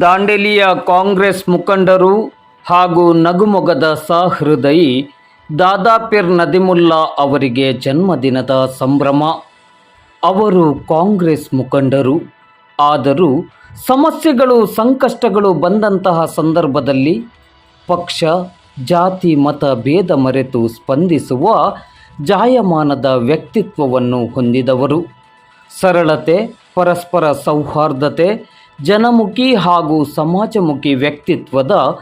ದಾಂಡೇಲಿಯ ಕಾಂಗ್ರೆಸ್ ಮುಖಂಡರು ಹಾಗೂ ನಗುಮೊಗದ ಸಹೃದಯಿ ದಾದಾಪಿರ್ ನದಿಮುಲ್ಲಾ ಅವರಿಗೆ ಜನ್ಮದಿನದ ಸಂಭ್ರಮ. ಅವರು ಕಾಂಗ್ರೆಸ್ ಮುಖಂಡರು. ಆದರೂ ಸಮಸ್ಯೆಗಳು, ಸಂಕಷ್ಟಗಳು ಬಂದಂತಹ ಸಂದರ್ಭದಲ್ಲಿ ಪಕ್ಷ ಜಾತಿ, ಮತ, ಭೇದ ಮರೆತು ಸ್ಪಂದಿಸುವ ಜಾಯಮಾನದ ವ್ಯಕ್ತಿತ್ವವನ್ನು ಹೊಂದಿದವರು. ಸರಳತೆ, ಪರಸ್ಪರ ಸೌಹಾರ್ದತೆ ಜನಮುಖಿ ಹಾಗೂ ಸಮಾಜಮುಖಿ ವ್ಯಕ್ತಿತ್ವದ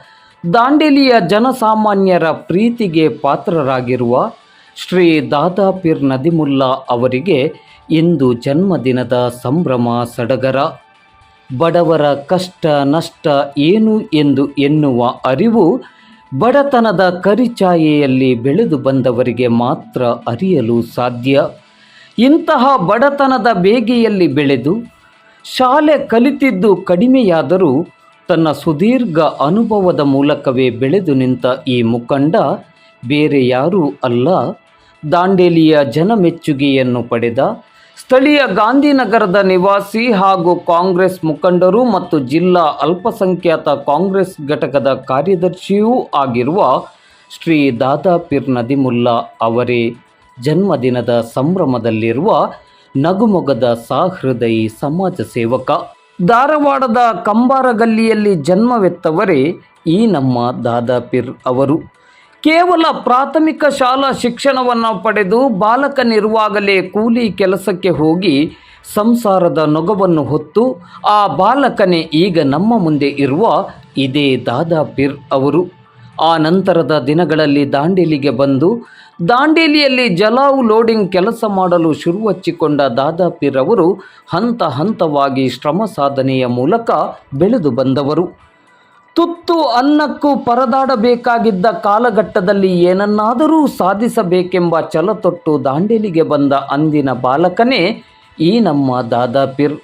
ದಾಂಡೇಲಿಯ ಜನಸಾಮಾನ್ಯರ ಪ್ರೀತಿಗೆ ಪಾತ್ರರಾಗಿರುವ ಶ್ರೀ ದಾದಾಪೀರ್ ನದಿಮುಲ್ಲಾ ಅವರಿಗೆ ಇಂದು ಜನ್ಮದಿನದ ಸಂಭ್ರಮ ಸಡಗರ. ಬಡವರ ಕಷ್ಟ ನಷ್ಟ ಏನು ಎಂದು ಎನ್ನುವ ಅರಿವು ಬಡತನದ ಕರಿಚಾಯೆಯಲ್ಲಿ ಬೆಳೆದು ಬಂದವರಿಗೆ ಮಾತ್ರ ಅರಿಯಲು ಸಾಧ್ಯ. ಇಂತಹ ಬಡತನದ ಬೇಗೆಯಲ್ಲಿ ಬೆಳೆದು ಶಾಲೆ ಕಲಿತಿದ್ದು ಕಡಿಮೆಯಾದರೂ ತನ್ನ ಸುದೀರ್ಘ ಅನುಭವದ ಮೂಲಕವೇ ಬೆಳೆದು ನಿಂತ ಈ ಮುಖಂಡ ಬೇರೆ ಯಾರೂ ಅಲ್ಲ. ದಾಂಡೇಲಿಯ ಜನಮೆಚ್ಚುಗೆಯನ್ನು ಪಡೆದ ಸ್ಥಳೀಯ ಗಾಂಧಿನಗರದ ನಿವಾಸಿ ಹಾಗೂ ಕಾಂಗ್ರೆಸ್ ಮುಖಂಡರು ಮತ್ತು ಜಿಲ್ಲಾ ಅಲ್ಪಸಂಖ್ಯಾತ ಕಾಂಗ್ರೆಸ್ ಘಟಕದ ಕಾರ್ಯದರ್ಶಿಯೂ ಆಗಿರುವ ಶ್ರೀ ದಾದಾಪಿರ್ ನದಿಮುಲ್ಲಾ ಅವರೇ ಜನ್ಮದಿನದ ಸಂಭ್ರಮದಲ್ಲಿರುವ ನಗುಮೊಗದ ಸಹೃದಯಿ ಸಮಾಜ ಸೇವಕ. ಧಾರವಾಡದ ಕಂಬಾರಗಲ್ಲಿಯಲ್ಲಿ ಜನ್ಮವೆತ್ತವರೇ ಈ ನಮ್ಮ ದಾದಾಪೀರ್ ಅವರು. ಕೇವಲ ಪ್ರಾಥಮಿಕ ಶಾಲಾ ಶಿಕ್ಷಣವನ್ನು ಪಡೆದು ಬಾಲಕನಿರುವಾಗಲೇ ಕೂಲಿ ಕೆಲಸಕ್ಕೆ ಹೋಗಿ ಸಂಸಾರದ ನೊಗವನ್ನು ಹೊತ್ತು ಆ ಬಾಲಕನೇ ಈಗ ನಮ್ಮ ಮುಂದೆ ಇರುವ ಇದೇ ದಾದಾಪೀರ್ ಅವರು. ಆ ನಂತರದ ದಿನಗಳಲ್ಲಿ ದಾಂಡೇಲಿಗೆ ಬಂದು ದಾಂಡೇಲಿಯಲ್ಲಿ ಜಲಾವು ಲೋಡಿಂಗ್ ಕೆಲಸ ಮಾಡಲು ಶುರುವಚ್ಚಿಕೊಂಡ ಅವರು ಹಂತ ಹಂತವಾಗಿ ಶ್ರಮ ಸಾಧನೆಯ ಮೂಲಕ ಬೆಳೆದು ಬಂದವರು. ತುತ್ತು ಅನ್ನಕ್ಕೂ ಪರದಾಡಬೇಕಾಗಿದ್ದ ಕಾಲಘಟ್ಟದಲ್ಲಿ ಏನನ್ನಾದರೂ ಸಾಧಿಸಬೇಕೆಂಬ ಛಲ ತೊಟ್ಟು ದಾಂಡೇಲಿಗೆ ಬಂದ ಅಂದಿನ ಬಾಲಕನೇ ಈ ನಮ್ಮ ದಾದಾಪೀರ್.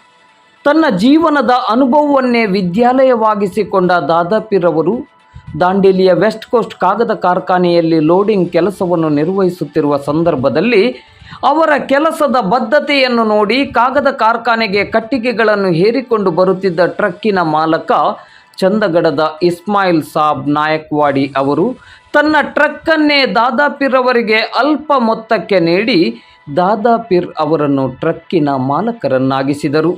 ತನ್ನ ಜೀವನದ ಅನುಭವವನ್ನೇ ವಿದ್ಯಾಲಯವಾಗಿಸಿಕೊಂಡ ದಾದಾಪೀರ್ ಅವರು ದಾಂಡೇಲಿಯ ವೆಸ್ಟ್ ಕೋಸ್ಟ್ ಕಾಗದ ಕಾರ್ಖಾನೆಯಲ್ಲಿ ಲೋಡಿಂಗ್ ಕೆಲಸವನ್ನು ನಿರ್ವಹಿಸುತ್ತಿರುವ ಸಂದರ್ಭದಲ್ಲಿ ಅವರ ಕೆಲಸದ ಬದ್ಧತೆಯನ್ನು ನೋಡಿ ಕಾಗದ ಕಾರ್ಖಾನೆಗೆ ಕಟ್ಟಿಗೆಗಳನ್ನು ಹೇರಿಕೊಂಡು ಬರುತ್ತಿದ್ದ ಟ್ರಕ್ಕಿನ ಮಾಲಕ ಚಂದಗಡದ ಇಸ್ಮಾಯಿಲ್ ಸಾಬ್ ನಾಯಕ್ವಾಡಿ ಅವರು ತನ್ನ ಟ್ರಕ್ಕನ್ನೇ ದಾದಾಪೀರ್ ಅವರಿಗೆ ಅಲ್ಪ ಮೊತ್ತಕ್ಕೆ ನೀಡಿ ದಾದಾಪಿರ್ ಅವರನ್ನು ಟ್ರಕ್ಕಿನ ಮಾಲಕರನ್ನಾಗಿಸಿದರು.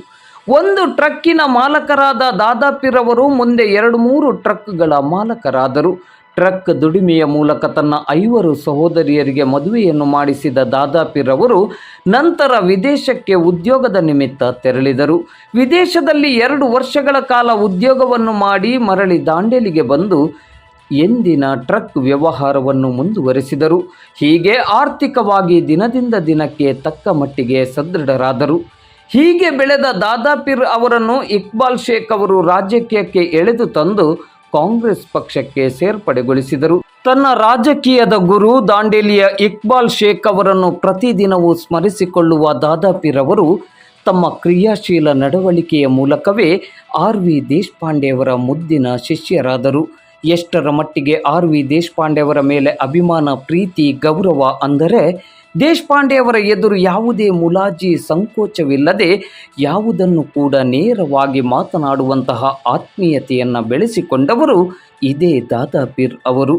ಒಂದು ಟ್ರಕ್ಕಿನ ಮಾಲಕರಾದ ದಾದಾಪೀರ್ ಅವರು ಮುಂದೆ ಎರಡು ಮೂರು ಟ್ರಕ್ಗಳ ಮಾಲಕರಾದರು. ಟ್ರಕ್ ದುಡಿಮೆಯ ಮೂಲಕ ತನ್ನ ಐವರು ಸಹೋದರಿಯರಿಗೆ ಮದುವೆಯನ್ನು ಮಾಡಿಸಿದ ದಾದಾಪೀರ್ ಅವರು ನಂತರ ವಿದೇಶಕ್ಕೆ ಉದ್ಯೋಗದ ನಿಮಿತ್ತ ತೆರಳಿದರು. ವಿದೇಶದಲ್ಲಿ ಎರಡು ವರ್ಷಗಳ ಕಾಲ ಉದ್ಯೋಗವನ್ನು ಮಾಡಿ ಮರಳಿ ದಾಂಡೇಲಿಗೆ ಬಂದು ಎಂದಿನ ಟ್ರಕ್ ವ್ಯವಹಾರವನ್ನು ಮುಂದುವರೆಸಿದರು. ಹೀಗೆ ಆರ್ಥಿಕವಾಗಿ ದಿನದಿಂದ ದಿನಕ್ಕೆ ತಕ್ಕ ಮಟ್ಟಿಗೆ ಸದೃಢರಾದರು. ಹೀಗೆ ಬೆಳೆದ ದಾದಾಪೀರ್ ಅವರನ್ನು ಇಕ್ಬಾಲ್ ಶೇಖ್ ಅವರು ರಾಜಕೀಯಕ್ಕೆ ಎಳೆದು ತಂದು ಕಾಂಗ್ರೆಸ್ ಪಕ್ಷಕ್ಕೆ ಸೇರ್ಪಡೆಗೊಳಿಸಿದರು. ತನ್ನ ರಾಜಕೀಯದ ಗುರು ದಾಂಡೇಲಿಯ ಇಕ್ಬಾಲ್ ಶೇಖ್ ಅವರನ್ನು ಪ್ರತಿದಿನವೂ ಸ್ಮರಿಸಿಕೊಳ್ಳುವ ದಾದಾಪೀರ್ ಅವರು ತಮ್ಮ ಕ್ರಿಯಾಶೀಲ ನಡವಳಿಕೆಯ ಮೂಲಕವೇ ಆರ್ ವಿ ದೇಶಪಾಂಡೆಯವರ ಮುದ್ದಿನ ಶಿಷ್ಯರಾದರು. ಎಷ್ಟರ ಮಟ್ಟಿಗೆ ಆರ್ ವಿ ದೇಶಪಾಂಡೆಯವರ ಮೇಲೆ ಅಭಿಮಾನ, ಪ್ರೀತಿ, ಗೌರವ ಅಂದರೆ ದೇಶಪಾಂಡೆಯವರ ಎದುರು ಯಾವುದೇ ಮುಲಾಜಿ ಸಂಕೋಚವಿಲ್ಲದೆ ಯಾವುದನ್ನು ಕೂಡ ನೇರವಾಗಿ ಮಾತನಾಡುವಂತಹ ಆತ್ಮೀಯತೆಯನ್ನು ಬೆಳೆಸಿಕೊಂಡವರು ಇದೇ ದಾದಾಪೀರ್ ಅವರು.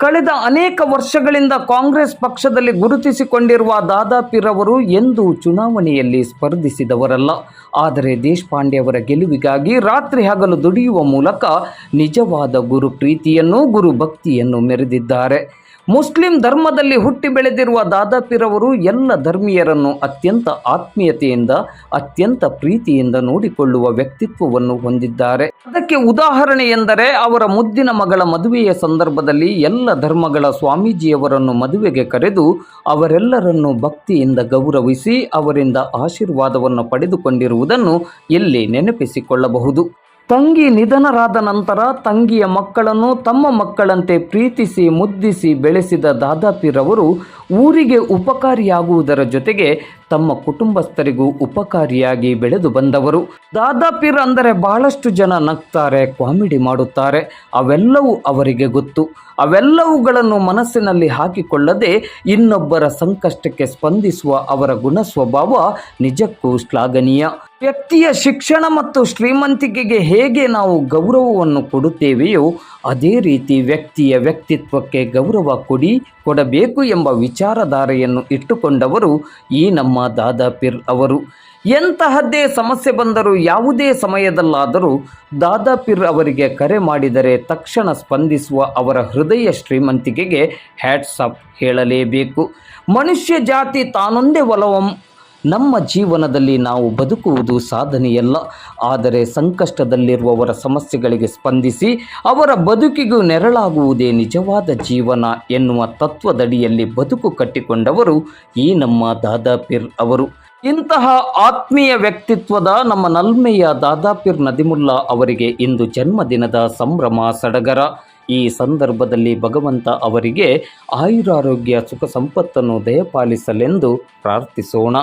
ಕಳೆದ ಅನೇಕ ವರ್ಷಗಳಿಂದ ಕಾಂಗ್ರೆಸ್ ಪಕ್ಷದಲ್ಲಿ ಗುರುತಿಸಿಕೊಂಡಿರುವ ದಾದಾಪೀರ್ ಅವರು ಎಂದೂ ಚುನಾವಣೆಯಲ್ಲಿ ಸ್ಪರ್ಧಿಸಿದವರಲ್ಲ. ಆದರೆ ದೇಶಪಾಂಡೆ ಅವರ ಗೆಲುವಿಗಾಗಿ ರಾತ್ರಿ ಹಗಲು ದುಡಿಯುವ ಮೂಲಕ ನಿಜವಾದ ಗುರು ಪ್ರೀತಿಯನ್ನು ಗುರು ಭಕ್ತಿಯನ್ನು ಮೆರೆದಿದ್ದಾರೆ. ಮುಸ್ಲಿಂ ಧರ್ಮದಲ್ಲಿ ಹುಟ್ಟಿ ಬೆಳೆದಿರುವ ದಾದಾಪಿರವರು ಎಲ್ಲ ಧರ್ಮೀಯರನ್ನು ಅತ್ಯಂತ ಆತ್ಮೀಯತೆಯಿಂದ, ಅತ್ಯಂತ ಪ್ರೀತಿಯಿಂದ ನೋಡಿಕೊಳ್ಳುವ ವ್ಯಕ್ತಿತ್ವವನ್ನು ಹೊಂದಿದ್ದಾರೆ. ಅದಕ್ಕೆ ಉದಾಹರಣೆ ಎಂದರೆ, ಅವರ ಮುದ್ದಿನ ಮಗಳ ಮದುವೆಯ ಸಂದರ್ಭದಲ್ಲಿ ಎಲ್ಲ ಧರ್ಮಗಳ ಸ್ವಾಮೀಜಿಯವರನ್ನು ಮದುವೆಗೆ ಕರೆದು ಅವರೆಲ್ಲರನ್ನು ಭಕ್ತಿಯಿಂದ ಗೌರವಿಸಿ ಅವರಿಂದ ಆಶೀರ್ವಾದವನ್ನು ಪಡೆದುಕೊಂಡಿರುವುದನ್ನು ಇಲ್ಲಿ ನೆನಪಿಸಿಕೊಳ್ಳಬಹುದು. ತಂಗಿ ನಿಧನರಾದ ನಂತರ ತಂಗಿಯ ಮಕ್ಕಳನ್ನು ತಮ್ಮ ಮಕ್ಕಳಂತೆ ಪ್ರೀತಿಸಿ, ಮುದ್ದಿಸಿ ಬೆಳೆಸಿದ ದಾದಾಪೀರ್ ಅವರು ಊರಿಗೆ ಉಪಕಾರಿಯಾಗುವುದರ ಜೊತೆಗೆ ತಮ್ಮ ಕುಟುಂಬಸ್ಥರಿಗೂ ಉಪಕಾರಿಯಾಗಿ ಬೆಳೆದು ಬಂದವರು. ದಾದಾಪೀರ್ ಅಂದರೆ ಬಹಳಷ್ಟು ಜನ ನಗ್ತಾರೆ, ಕಾಮಿಡಿ ಮಾಡುತ್ತಾರೆ. ಅವೆಲ್ಲವೂ ಅವರಿಗೆ ಗೊತ್ತು. ಅವೆಲ್ಲವುಗಳನ್ನು ಮನಸ್ಸಿನಲ್ಲಿ ಹಾಕಿಕೊಳ್ಳದೆ ಇನ್ನೊಬ್ಬರ ಸಂಕಷ್ಟಕ್ಕೆ ಸ್ಪಂದಿಸುವ ಅವರ ಗುಣ ಸ್ವಭಾವ ನಿಜಕ್ಕೂ ಶ್ಲಾಘನೀಯ. ವ್ಯಕ್ತಿಯ ಶಿಕ್ಷಣ ಮತ್ತು ಶ್ರೀಮಂತಿಕೆಗೆ ಹೇಗೆ ನಾವು ಗೌರವವನ್ನು ಕೊಡುತ್ತೇವೆಯೋ ಅದೇ ರೀತಿ ವ್ಯಕ್ತಿಯ ವ್ಯಕ್ತಿತ್ವಕ್ಕೆ ಗೌರವ ಕೊಡಿ, ಕೊಡಬೇಕು ಎಂಬ ವಿಚಾರಧಾರೆಯನ್ನು ಇಟ್ಟುಕೊಂಡವರು ಈ ನಮ್ಮ ದಾದಾಪೀರ್ ಅವರು. ಎಂತಹದ್ದೇ ಸಮಸ್ಯೆ ಬಂದರೂ, ಯಾವುದೇ ಸಮಯದಲ್ಲಾದರೂ ದಾದಾಪೀರ್ ಅವರಿಗೆ ಕರೆ ಮಾಡಿದರೆ ತಕ್ಷಣ ಸ್ಪಂದಿಸುವ ಅವರ ಹೃದಯ ಶ್ರೀಮಂತಿಕೆಗೆ ಹ್ಯಾಟ್ಸಪ್ ಹೇಳಲೇಬೇಕು. ಮನುಷ್ಯ ಜಾತಿ ತಾನೊಂದೇ ಒಲವಂ ನಮ್ಮ ಜೀವನದಲ್ಲಿ ನಾವು ಬದುಕುವುದು ಸಾಧನೆಯಲ್ಲ. ಆದರೆ ಸಂಕಷ್ಟದಲ್ಲಿರುವವರ ಸಮಸ್ಯೆಗಳಿಗೆ ಸ್ಪಂದಿಸಿ ಅವರ ಬದುಕಿಗೂ ನೆರಳಾಗುವುದೇ ನಿಜವಾದ ಜೀವನ ಎನ್ನುವ ತತ್ವದಡಿಯಲ್ಲಿ ಬದುಕು ಕಟ್ಟಿಕೊಂಡವರು ಈ ನಮ್ಮ ದಾದಾಪೀರ್ ಅವರು. ಇಂತಹ ಆತ್ಮೀಯ ವ್ಯಕ್ತಿತ್ವದ ನಮ್ಮ ನಲ್ಮೆಯ ದಾದಾಪೀರ್ ನದಿಮುಲ್ಲಾ ಅವರಿಗೆ ಇಂದು ಜನ್ಮದಿನದ ಸಂಭ್ರಮ ಸಡಗರ. ಈ ಸಂದರ್ಭದಲ್ಲಿ ಭಗವಂತ ಅವರಿಗೆ ಆಯುರಾರೋಗ್ಯ ಸುಖ ಸಂಪತ್ತನ್ನು ದಯಪಾಲಿಸಲೆಂದು ಪ್ರಾರ್ಥಿಸೋಣ.